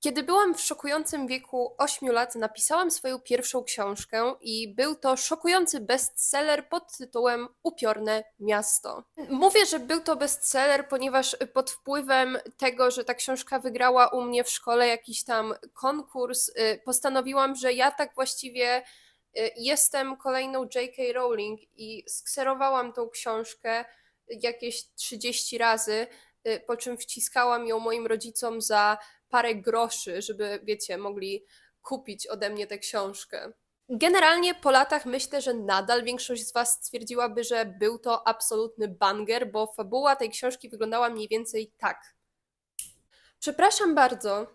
Kiedy byłam w szokującym wieku 8 lat, napisałam swoją pierwszą książkę i był to szokujący bestseller pod tytułem Upiorne miasto. Mówię, że był to bestseller, ponieważ pod wpływem tego, że ta książka wygrała u mnie w szkole jakiś tam konkurs, y, postanowiłam, że ja tak właściwie y, jestem kolejną J.K. Rowling i skserowałam tą książkę jakieś 30 razy, po czym wciskałam ją moim rodzicom za parę groszy, żeby, wiecie, mogli kupić ode mnie tę książkę. Generalnie po latach myślę, że nadal większość z Was stwierdziłaby, że był to absolutny banger, bo fabuła tej książki wyglądała mniej więcej tak. Przepraszam bardzo.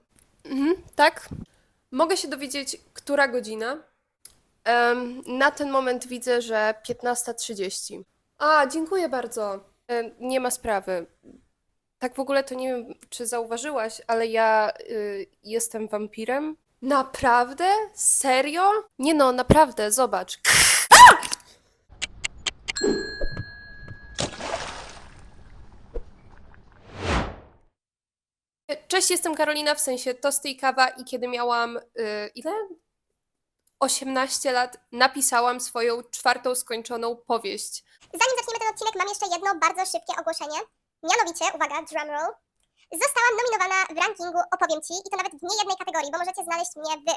Mhm, tak? Mogę się dowiedzieć, która godzina? Em, na ten moment widzę, że 15.30. A, dziękuję bardzo. E, nie ma sprawy. Tak w ogóle to nie wiem, czy zauważyłaś, ale ja y, jestem wampirem. Naprawdę? Serio? Nie no, naprawdę, zobacz. Cześć, jestem Karolina, w sensie tosty i kawa i kiedy miałam, y, ile? 18 lat napisałam swoją czwartą skończoną powieść. Zanim zaczniemy ten odcinek, mam jeszcze jedno bardzo szybkie ogłoszenie. Mianowicie, uwaga, drumroll. Zostałam nominowana w rankingu Opowiem Ci i to nawet w niejednej kategorii, bo możecie znaleźć mnie w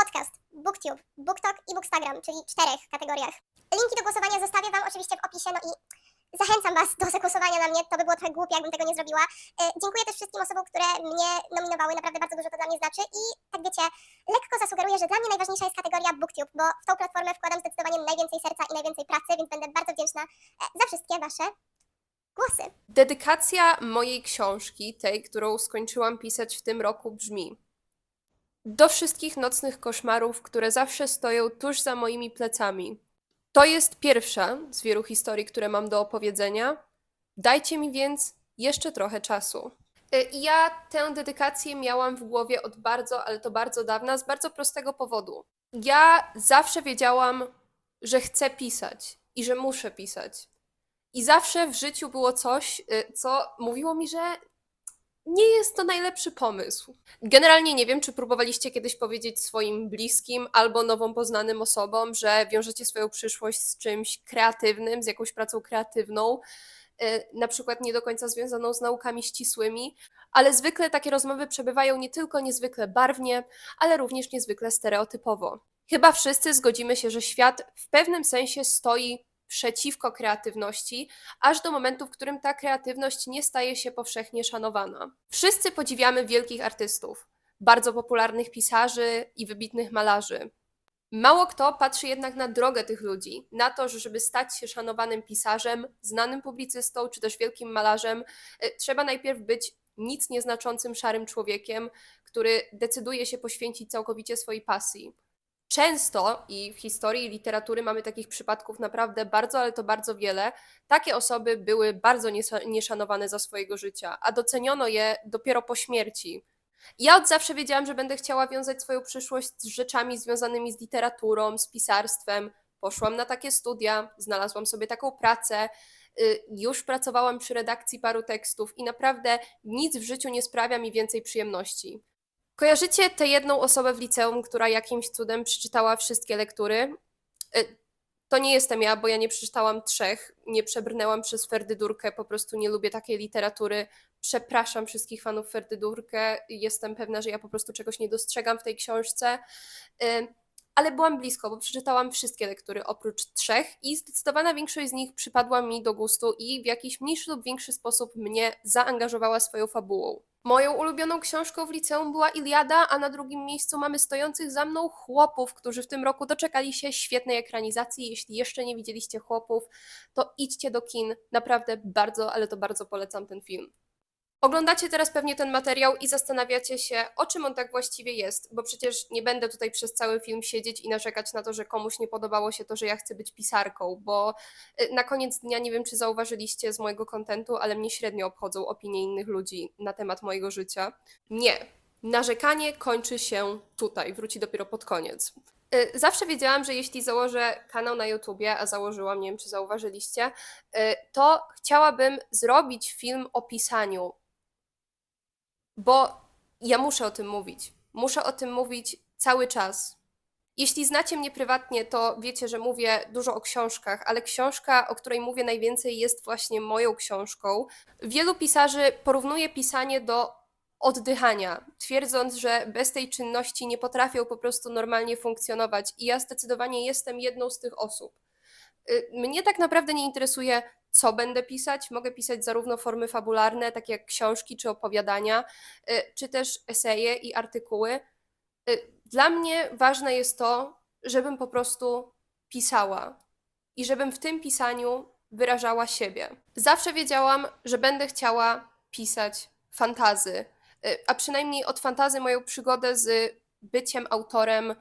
podcast, booktube, booktalk i bookstagram, czyli czterech kategoriach. Linki do głosowania zostawię Wam oczywiście w opisie, no i zachęcam Was do zagłosowania na mnie, to by było trochę głupie, jakbym tego nie zrobiła. E, dziękuję też wszystkim osobom, które mnie nominowały, naprawdę bardzo dużo to dla mnie znaczy i tak wiecie, lekko zasugeruję, że dla mnie najważniejsza jest kategoria booktube, bo w tą platformę wkładam zdecydowanie najwięcej serca i najwięcej pracy, więc będę bardzo wdzięczna e, za wszystkie Wasze głosy. Dedykacja mojej książki, tej, którą skończyłam pisać w tym roku, brzmi: Do wszystkich nocnych koszmarów, które zawsze stoją tuż za moimi plecami. To jest pierwsza z wielu historii, które mam do opowiedzenia. Dajcie mi więc jeszcze trochę czasu. I ja tę dedykację miałam w głowie od bardzo, ale to bardzo dawna, z bardzo prostego powodu. Ja zawsze wiedziałam, że chcę pisać i że muszę pisać. I zawsze w życiu było coś, y, co mówiło mi, że nie jest to najlepszy pomysł. Generalnie nie wiem, czy próbowaliście kiedyś powiedzieć swoim bliskim albo nową poznanym osobom, że wiążecie swoją przyszłość z czymś kreatywnym, z jakąś pracą kreatywną, y, na przykład nie do końca związaną z naukami ścisłymi, ale zwykle takie rozmowy przebywają nie tylko niezwykle barwnie, ale również niezwykle stereotypowo. Chyba wszyscy zgodzimy się, że świat w pewnym sensie stoi przeciwko kreatywności, aż do momentu, w którym ta kreatywność nie staje się powszechnie szanowana. Wszyscy podziwiamy wielkich artystów, bardzo popularnych pisarzy i wybitnych malarzy. Mało kto patrzy jednak na drogę tych ludzi, na to, że żeby stać się szanowanym pisarzem, znanym publicystą czy też wielkim malarzem, y, trzeba najpierw być nic nieznaczącym szarym człowiekiem, który decyduje się poświęcić całkowicie swojej pasji. Często i w historii literatury mamy takich przypadków naprawdę bardzo, ale to bardzo wiele. Takie osoby były bardzo nieszanowane za swojego życia, a doceniono je dopiero po śmierci. Ja od zawsze wiedziałam, że będę chciała wiązać swoją przyszłość z rzeczami związanymi z literaturą, z pisarstwem. Poszłam na takie studia, znalazłam sobie taką pracę, y, już pracowałam przy redakcji paru tekstów i naprawdę nic w życiu nie sprawia mi więcej przyjemności. Kojarzycie tę jedną osobę w liceum, która jakimś cudem przeczytała wszystkie lektury? Y, To nie jestem ja, bo ja nie przeczytałam trzech, nie przebrnęłam przez Ferdydurkę, po prostu nie lubię takiej literatury. Przepraszam wszystkich fanów Ferdydurkę, jestem pewna, że ja po prostu czegoś nie dostrzegam w tej książce. Y, Ale byłam blisko, bo przeczytałam wszystkie lektury oprócz trzech i zdecydowana większość z nich przypadła mi do gustu i w jakiś mniejszy lub większy sposób mnie zaangażowała swoją fabułą. Moją ulubioną książką w liceum była Iliada, a na drugim miejscu mamy stojących za mną chłopów, którzy w tym roku doczekali się świetnej ekranizacji. Jeśli jeszcze nie widzieliście chłopów, to idźcie do kin. Naprawdę bardzo, ale to bardzo polecam ten film. Oglądacie teraz pewnie ten materiał i zastanawiacie się, o czym on tak właściwie jest, bo przecież nie będę tutaj przez cały film siedzieć i narzekać na to, że komuś nie podobało się to, że ja chcę być pisarką, bo y, na koniec dnia nie wiem, czy zauważyliście z mojego kontentu, ale mnie średnio obchodzą opinie innych ludzi na temat mojego życia. Nie. Narzekanie kończy się tutaj, wróci dopiero pod koniec. Y, Zawsze wiedziałam, że jeśli założę kanał na YouTubie, a założyłam, nie wiem czy zauważyliście, y, to chciałabym zrobić film o pisaniu. Bo ja muszę o tym mówić. Muszę o tym mówić cały czas. Jeśli znacie mnie prywatnie, to wiecie, że mówię dużo o książkach, ale książka, o której mówię najwięcej, jest właśnie moją książką. Wielu pisarzy porównuje pisanie do oddychania, twierdząc, że bez tej czynności nie potrafią po prostu normalnie funkcjonować. I ja zdecydowanie jestem jedną z tych osób. Y, Mnie tak naprawdę nie interesuje, co będę pisać. Mogę pisać zarówno formy fabularne, takie jak książki czy opowiadania, y, czy też eseje i artykuły. Y, Dla mnie ważne jest to, żebym po prostu pisała i żebym w tym pisaniu wyrażała siebie. Zawsze wiedziałam, że będę chciała pisać fantazy, y, a przynajmniej od fantazy moją przygodę z byciem autorem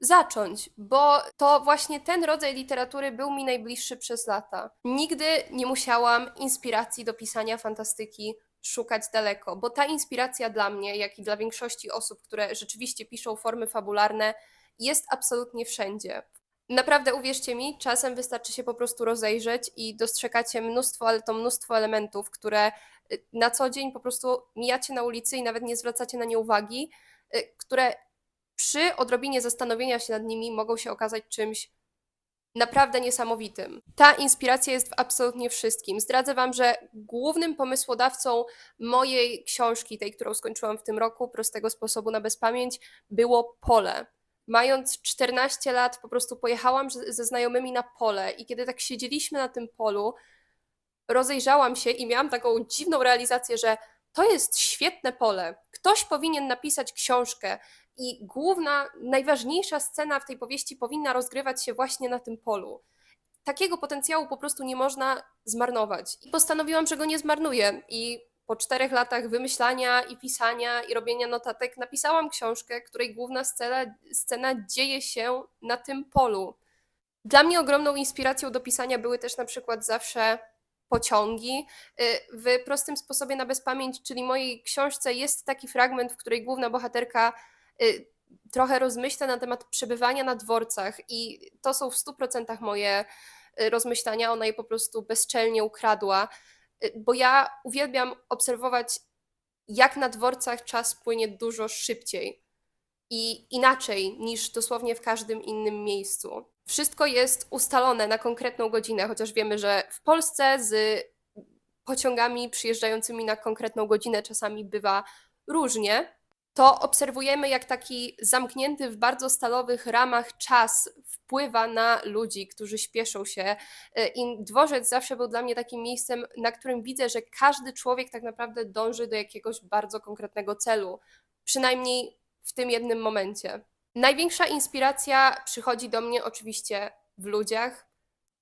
zacząć, bo to właśnie ten rodzaj literatury był mi najbliższy przez lata. Nigdy nie musiałam inspiracji do pisania fantastyki szukać daleko, bo ta inspiracja dla mnie, jak i dla większości osób, które rzeczywiście piszą formy fabularne, jest absolutnie wszędzie. Naprawdę uwierzcie mi, czasem wystarczy się po prostu rozejrzeć i dostrzegacie mnóstwo, ale to mnóstwo elementów, które y, na co dzień po prostu mijacie na ulicy i nawet nie zwracacie na nie uwagi, y, które przy odrobinie zastanowienia się nad nimi mogą się okazać czymś naprawdę niesamowitym. Ta inspiracja jest w absolutnie wszystkim. Zdradzę Wam, że głównym pomysłodawcą mojej książki, tej, którą skończyłam w tym roku, Prostego sposobu na bezpamięć, było pole. Mając 14 lat, po prostu pojechałam ze znajomymi na pole i kiedy tak siedzieliśmy na tym polu, rozejrzałam się i miałam taką dziwną realizację, że to jest świetne pole. Ktoś powinien napisać książkę i główna, najważniejsza scena w tej powieści powinna rozgrywać się właśnie na tym polu. Takiego potencjału po prostu nie można zmarnować. I postanowiłam, że go nie zmarnuję. I po czterech latach wymyślania i pisania i robienia notatek napisałam książkę, której główna scena, scena dzieje się na tym polu. Dla mnie ogromną inspiracją do pisania były też na przykład zawsze pociągi. Y, W prostym sposobie na bezpamięć, czyli mojej książce, jest taki fragment, w której główna bohaterka trochę rozmyśla na temat przebywania na dworcach, i to są w 100% moje y, rozmyślania. Ona je po prostu bezczelnie ukradła, y, bo ja uwielbiam obserwować, jak na dworcach czas płynie dużo szybciej i inaczej niż dosłownie w każdym innym miejscu. Wszystko jest ustalone na konkretną godzinę, chociaż wiemy, że w Polsce z pociągami przyjeżdżającymi na konkretną godzinę czasami bywa różnie. To obserwujemy, jak taki zamknięty w bardzo stalowych ramach czas wpływa na ludzi, którzy śpieszą się. Y, I dworzec zawsze był dla mnie takim miejscem, na którym widzę, że każdy człowiek tak naprawdę dąży do jakiegoś bardzo konkretnego celu. Przynajmniej w tym jednym momencie. Największa inspiracja przychodzi do mnie oczywiście w ludziach.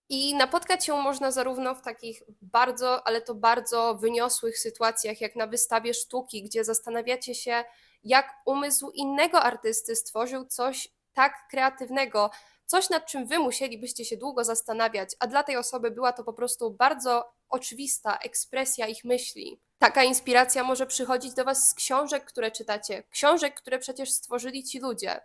I napotkać ją można zarówno w takich bardzo, ale to bardzo wyniosłych sytuacjach, jak na wystawie sztuki, gdzie zastanawiacie się, jak umysł innego artysty stworzył coś tak kreatywnego, coś nad czym wy musielibyście się długo zastanawiać, a dla tej osoby była to po prostu bardzo oczywista ekspresja ich myśli. Taka inspiracja może przychodzić do was z książek, które czytacie, książek, które przecież stworzyli ci ludzie.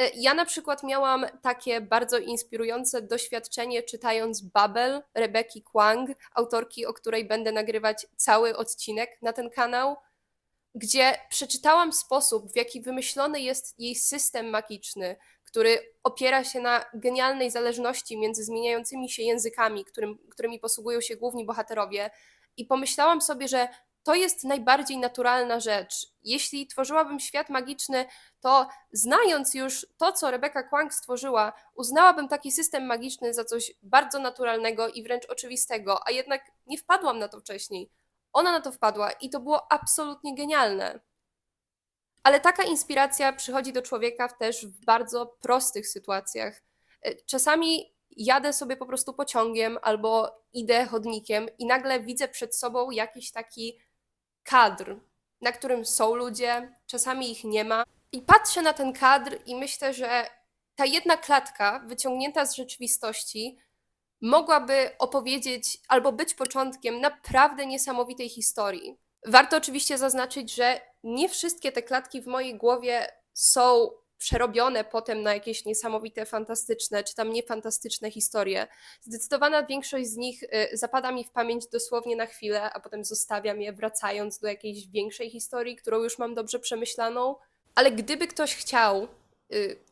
Y, Ja na przykład miałam takie bardzo inspirujące doświadczenie czytając Babel Rebeki Kwang, autorki, o której będę nagrywać cały odcinek na ten kanał, gdzie przeczytałam sposób, w jaki wymyślony jest jej system magiczny, który opiera się na genialnej zależności między zmieniającymi się językami, którym, którymi posługują się główni bohaterowie. I pomyślałam sobie, że to jest najbardziej naturalna rzecz. Jeśli tworzyłabym świat magiczny, to znając już to, co Rebecca Kwang stworzyła, uznałabym taki system magiczny za coś bardzo naturalnego i wręcz oczywistego, a jednak nie wpadłam na to wcześniej. Ona na to wpadła i to było absolutnie genialne. Ale taka inspiracja przychodzi do człowieka też w bardzo prostych sytuacjach. Y, Czasami jadę sobie po prostu pociągiem albo idę chodnikiem i nagle widzę przed sobą jakiś taki kadr, na którym są ludzie, czasami ich nie ma. I patrzę na ten kadr i myślę, że ta jedna klatka wyciągnięta z rzeczywistości mogłaby opowiedzieć albo być początkiem naprawdę niesamowitej historii. Warto oczywiście zaznaczyć, że nie wszystkie te klatki w mojej głowie są przerobione potem na jakieś niesamowite, fantastyczne, czy tam niefantastyczne historie. Zdecydowana większość z nich y, zapada mi w pamięć dosłownie na chwilę, a potem zostawiam je wracając do jakiejś większej historii, którą już mam dobrze przemyślaną. Ale gdyby ktoś chciał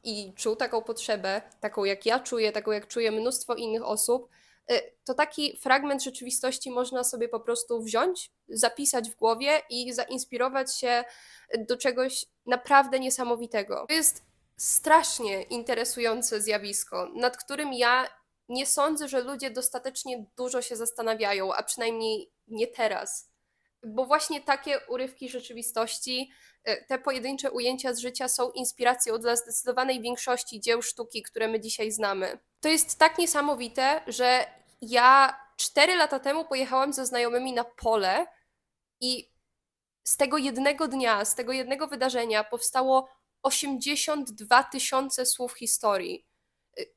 i czuł taką potrzebę, taką jak ja czuję, taką jak czuje mnóstwo innych osób, y, to taki fragment rzeczywistości można sobie po prostu wziąć, zapisać w głowie i zainspirować się do czegoś naprawdę niesamowitego. To jest strasznie interesujące zjawisko, nad którym ja nie sądzę, że ludzie dostatecznie dużo się zastanawiają, a przynajmniej nie teraz. Bo właśnie takie urywki rzeczywistości, e, te pojedyncze ujęcia z życia są inspiracją dla zdecydowanej większości dzieł sztuki, które my dzisiaj znamy. To jest tak niesamowite, że ja cztery lata temu pojechałam ze znajomymi na pole i z tego jednego dnia, z tego jednego wydarzenia powstało 82 tysiące słów historii.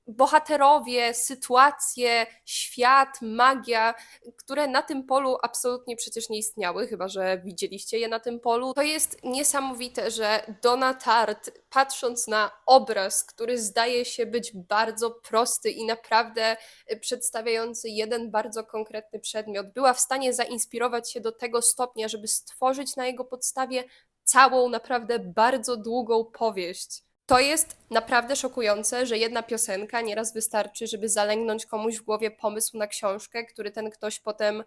Bohaterowie, sytuacje, świat, magia, które na tym polu absolutnie przecież nie istniały, chyba że widzieliście je na tym polu. To jest niesamowite, że Donna Tartt, patrząc na obraz, który zdaje się być bardzo prosty i naprawdę przedstawiający jeden bardzo konkretny przedmiot, była w stanie zainspirować się do tego stopnia, żeby stworzyć na jego podstawie całą, naprawdę bardzo długą powieść. To jest naprawdę szokujące, że jedna piosenka nieraz wystarczy, żeby zalęgnąć komuś w głowie pomysł na książkę, który ten ktoś potem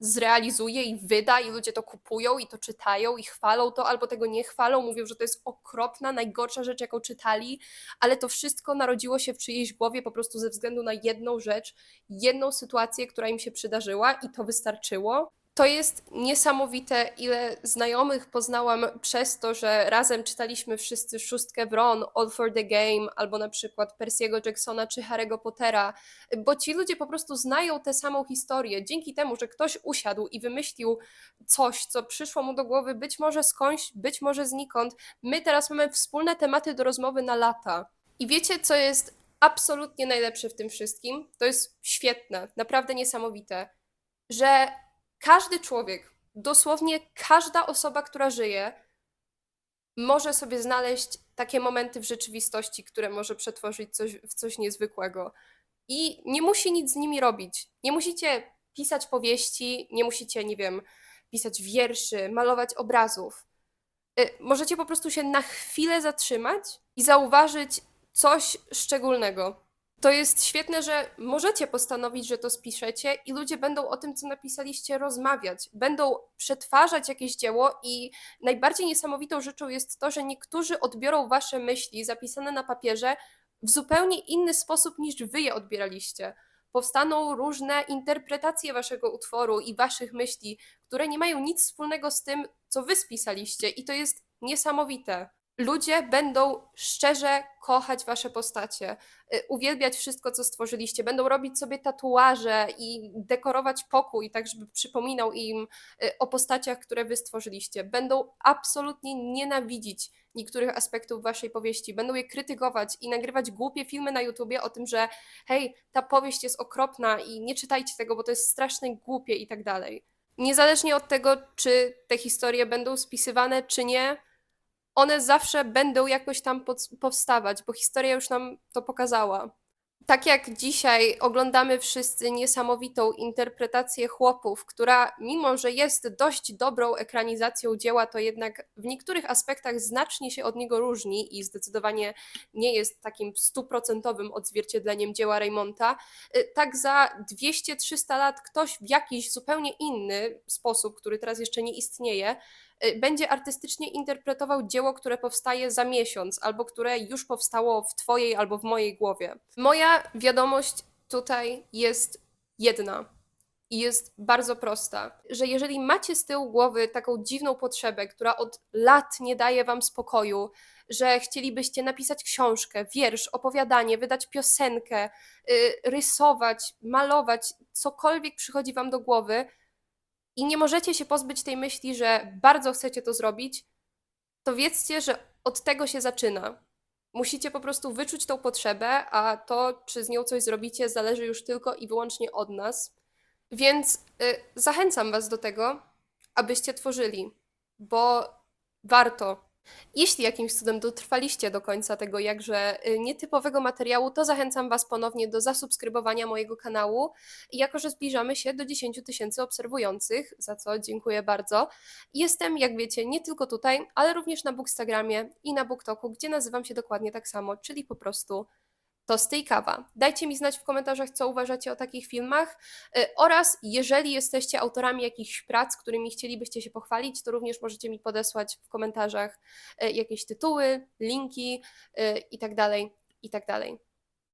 zrealizuje i wyda, i ludzie to kupują i to czytają i chwalą to, albo tego nie chwalą, mówią, że to jest okropna, najgorsza rzecz, jaką czytali, ale to wszystko narodziło się w czyjejś głowie po prostu ze względu na jedną rzecz, jedną sytuację, która im się przydarzyła i to wystarczyło. To jest niesamowite, ile znajomych poznałam przez to, że razem czytaliśmy wszyscy Szóstkę Wron, All for the Game, albo na przykład Percy'ego Jacksona czy Harry'ego Pottera, bo ci ludzie po prostu znają tę samą historię. Dzięki temu, że ktoś usiadł i wymyślił coś, co przyszło mu do głowy, być może skądś, być może znikąd, my teraz mamy wspólne tematy do rozmowy na lata. I wiecie, co jest absolutnie najlepsze w tym wszystkim? To jest świetne, naprawdę niesamowite, że każdy człowiek, dosłownie każda osoba, która żyje, może sobie znaleźć takie momenty w rzeczywistości, które może przetworzyć coś, w coś niezwykłego. I nie musi nic z nimi robić. Nie musicie pisać powieści, nie musicie, nie wiem, pisać wierszy, malować obrazów. Y, Możecie po prostu się na chwilę zatrzymać i zauważyć coś szczególnego. To jest świetne, że możecie postanowić, że to spiszecie i ludzie będą o tym, co napisaliście, rozmawiać. Będą przetwarzać jakieś dzieło i najbardziej niesamowitą rzeczą jest to, że niektórzy odbiorą wasze myśli zapisane na papierze w zupełnie inny sposób niż wy je odbieraliście. Powstaną różne interpretacje waszego utworu i waszych myśli, które nie mają nic wspólnego z tym, co wy spisaliście, i to jest niesamowite. Ludzie będą szczerze kochać wasze postacie, y, uwielbiać wszystko, co stworzyliście, będą robić sobie tatuaże i dekorować pokój, tak żeby przypominał im y, o postaciach, które wy stworzyliście. Będą absolutnie nienawidzić niektórych aspektów waszej powieści, będą je krytykować i nagrywać głupie filmy na YouTubie o tym, że hej, ta powieść jest okropna i nie czytajcie tego, bo to jest straszne, głupie i tak dalej. Niezależnie od tego, czy te historie będą spisywane, czy nie, one zawsze będą jakoś tam pod, powstawać, bo historia już nam to pokazała. Tak jak dzisiaj oglądamy wszyscy niesamowitą interpretację chłopów, która mimo, że jest dość dobrą ekranizacją dzieła, to jednak w niektórych aspektach znacznie się od niego różni i zdecydowanie nie jest takim stuprocentowym odzwierciedleniem dzieła Raymonta, y, tak za 200-300 lat ktoś w jakiś zupełnie inny sposób, który teraz jeszcze nie istnieje, będzie artystycznie interpretował dzieło, które powstaje za miesiąc, albo które już powstało w Twojej albo w mojej głowie. Moja wiadomość tutaj jest jedna i jest bardzo prosta, że jeżeli macie z tyłu głowy taką dziwną potrzebę, która od lat nie daje Wam spokoju, że chcielibyście napisać książkę, wiersz, opowiadanie, wydać piosenkę, y, rysować, malować, cokolwiek przychodzi Wam do głowy, i nie możecie się pozbyć tej myśli, że bardzo chcecie to zrobić, to wiedzcie, że od tego się zaczyna. Musicie po prostu wyczuć tą potrzebę, a to, czy z nią coś zrobicie, zależy już tylko i wyłącznie od nas. Więc y, zachęcam Was do tego, abyście tworzyli, bo warto. Jeśli jakimś cudem dotrwaliście do końca tego jakże y, nietypowego materiału, to zachęcam Was ponownie do zasubskrybowania mojego kanału. Jako, że zbliżamy się do 10 tysięcy obserwujących, za co dziękuję bardzo. Jestem, jak wiecie, nie tylko tutaj, ale również na Bookstagramie i na BookToku, gdzie nazywam się dokładnie tak samo, czyli po prostu Tosty i kawa. Dajcie mi znać w komentarzach, co uważacie o takich filmach y, oraz jeżeli jesteście autorami jakichś prac, którymi chcielibyście się pochwalić, to również możecie mi podesłać w komentarzach y, jakieś tytuły, linki y, i